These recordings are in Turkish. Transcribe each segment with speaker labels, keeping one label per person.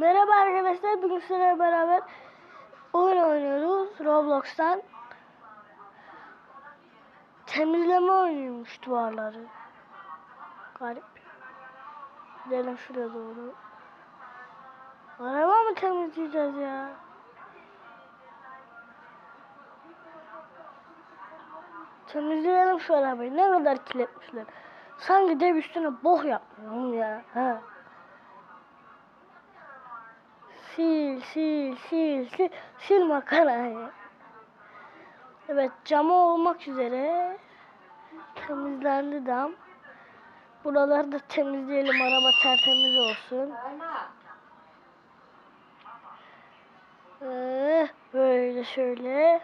Speaker 1: Merhaba arkadaşlar. Bugün sizlerle beraber oyun oynuyoruz Roblox'tan. Temizleme oynuyormuş duvarları. Garip. Gidelim şuraya doğru. Araba mı temizleyeceğiz ya? Temizleyelim şu arabayı. Ne kadar kirletmişler. Sanki dev üstüne boh yapmıyorum ya. Ha. Sil, sil, sil, sil, sil makarayı. Evet, camı olmak üzere temizlendi dam. Buraları da temizleyelim, araba tertemiz olsun. Ee, böyle şöyle.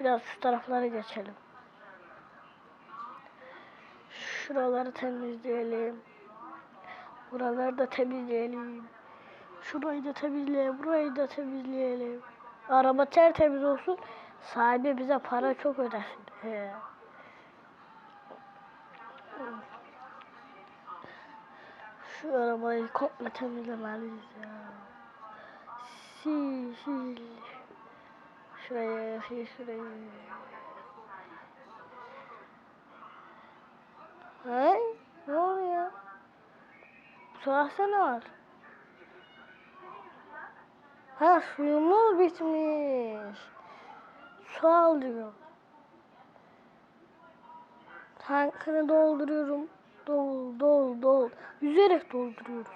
Speaker 1: Biraz şu taraflara geçelim. Şuraları temizleyelim. Buraları da temizleyelim. Şurayı da temizleyelim, burayı da temizleyelim. Araba tertemiz olsun. Sahibi bize para çok ödesin. He. Şu arabayı komple temizlemeliyiz ya. Sil, sil. Şuraya, sil şurayı. Hey, ne oluyor? Tarafta ne var? Ha suyumuz bitmiş. Su alıyorum. Tankını dolduruyorum. Dol, dol, dol. Yüzerek dolduruyoruz.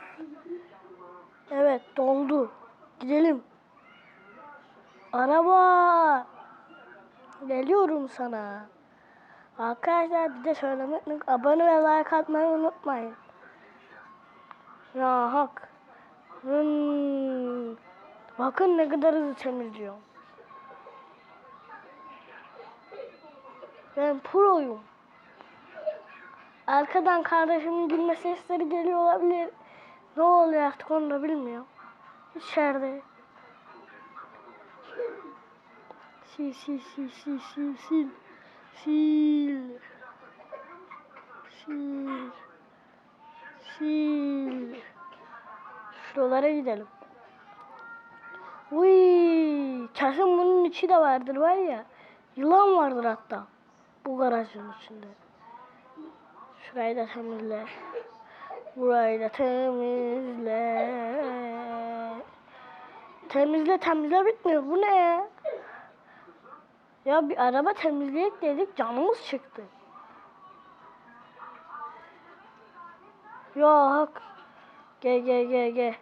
Speaker 1: Evet doldu. Gidelim. Araba. Geliyorum sana. Arkadaşlar bir de söylemek. Abone ve like atmayı unutmayın. Ya hak. Bakın ne kadar hızlı temizliyor. Ben proyum. Arkadan kardeşimin gülme sesleri geliyor olabilir. Ne oluyor artık onu da bilmiyorum. İçeride. Sil sil sil sil sil sil. Sil. Sil. Sil. Şuralara gidelim. Uy, kesin bunun içi de vardır var ya. Yılan vardır hatta. Bu garajın içinde. Şurayı da temizle. Burayı da temizle. Temizle temizle bitmiyor. Bu ne ya? Ya bir araba temizleyek dedik canımız çıktı. Hak. Gel gel gel gel.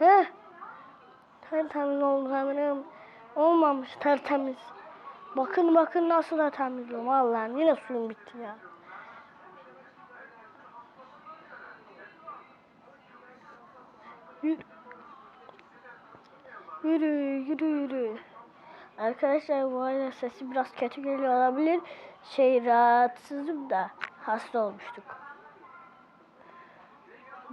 Speaker 1: Heh. Tertemiz oldu eminim. Olmamış tertemiz. Bakın bakın nasıl da temizliyorum. Allah'ım yine suyum bitti ya. Yürü yürü yürü. Arkadaşlar bu arada sesi biraz kötü geliyor olabilir. Şey rahatsızım da hasta olmuştuk.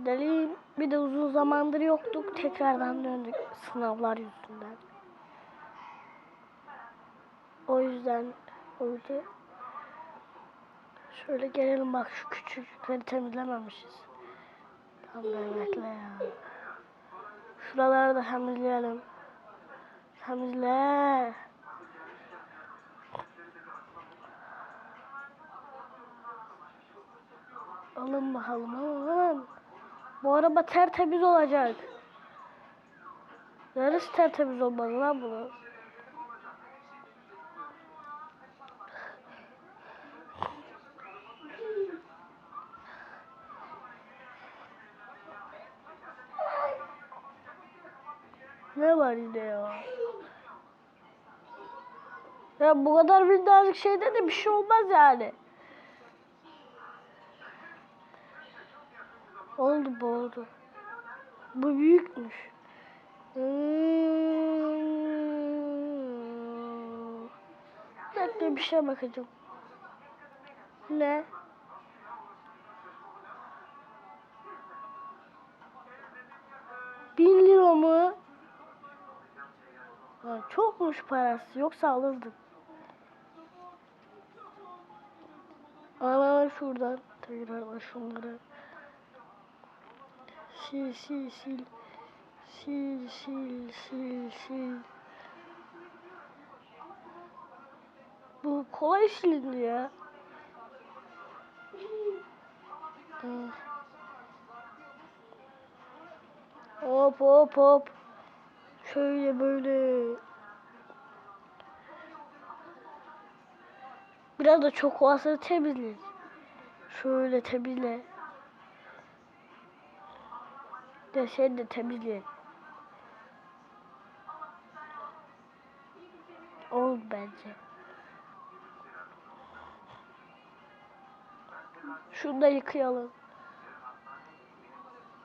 Speaker 1: Deli bir de uzun zamandır yoktuk. Tekrardan döndük sınavlar yüzünden. O yüzden oldu. Şöyle gelelim bak şu küçükleri temizlememişiz. Tam bekle ya. Şuraları da temizleyelim. Temizle. Alın bakalım alın. Bu araba tertemiz olacak. Neresi tertemiz olmalı lan bunu? Ne var yine ya? Ya bu kadar minnacık şeyde de bir şey olmaz yani. Oldu bu oldu. Bu büyükmüş. Hmm. Bekle bir şey bakacağım. Ne? Bin lira mı? Ya çokmuş parası yoksa alırdım. Alalım şuradan. Tekrar şunları. Sil sil sil. Sil sil sil sil. Bu kolay silindi ya. Hmm. Hop hop hop. Şöyle böyle. Biraz da çok olsa temizle. Şöyle temizle. De sen de temizle. Ol bence. Şunu da yıkayalım.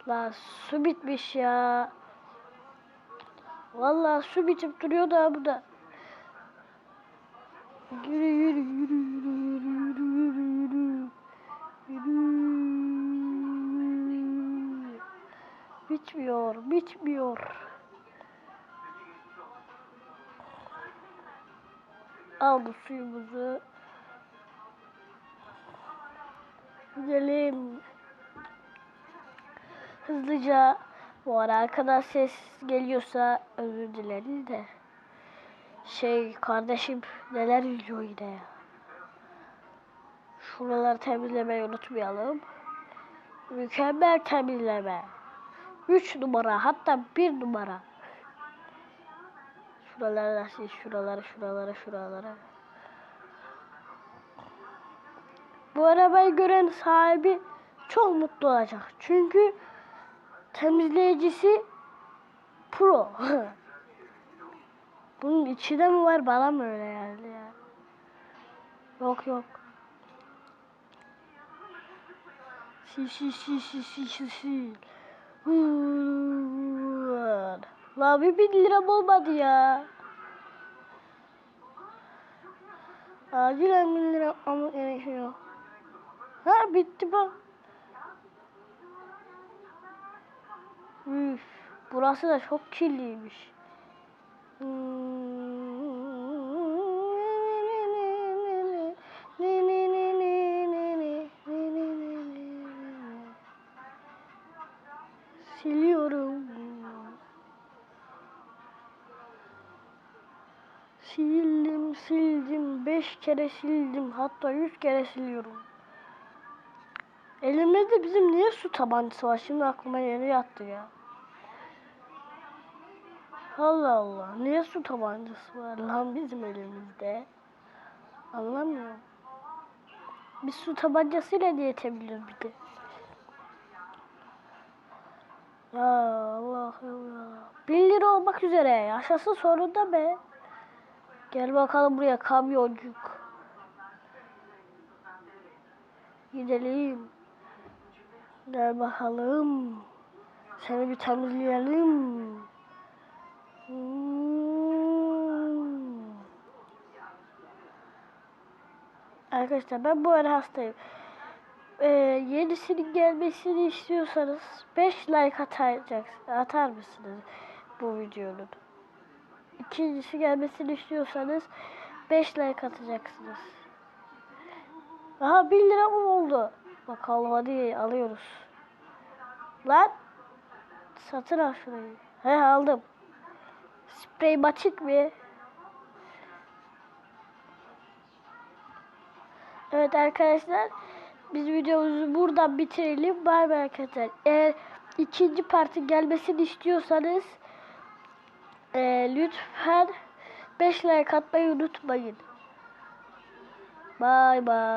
Speaker 1: La su bitmiş ya. Vallahi su bitip duruyor da bu da. Yürü yürü yürü yürü yürü yürü. Yürü. Bitmiyor, bitmiyor. Al bu suyumuzu. Gidelim. Hızlıca bu ara arkadan ses geliyorsa özür dileriz de. Şey kardeşim neler yiyor yine ya. Şuraları temizlemeyi unutmayalım. Mükemmel temizleme. 3 numara hatta 1 numara. Şuraları sil, şuraları, şuraları, şuraları. Bu arabayı gören sahibi çok mutlu olacak. Çünkü temizleyicisi pro. Bunun içinde mi var bana mı öyle geldi ya? Yok yok. Sil sil sil sil sil sil sil. Hııı. La bir bin liram olmadı ya. Acilen bin lira ama gerekiyor. Ha bitti bak. Üf, burası da çok kirliymiş. Siliyorum. 5 kere sildim. Hatta 100 kere siliyorum. Elimizde bizim niye su tabancası var? Şimdi aklıma yeri yattı ya. Allah Allah. Niye su tabancası var lan bizim elimizde? Anlamıyorum. Biz su tabancasıyla da yetebiliriz bir de. Ya Allah ya. 1 lira olmak üzere. Yaşasın sonunda be. Gel bakalım buraya kamyoncuk. Gidelim. Gel bakalım. Seni bir temizleyelim. Hmm. Arkadaşlar ben bu ara hastayım. Ee, yenisinin gelmesini istiyorsanız 5 like atacaksınız. Atar mısınız bu videonun? İkincisi gelmesini istiyorsanız 5 like atacaksınız. Aha 1 lira mı oldu? Bakalım hadi alıyoruz. Lan satın al şurayı. He aldım. Sprey açık mı? Evet arkadaşlar biz videomuzu buradan bitirelim. Bay bay arkadaşlar. Eğer ikinci parti gelmesini istiyorsanız e, lütfen 5 like atmayı unutmayın. Bay bay.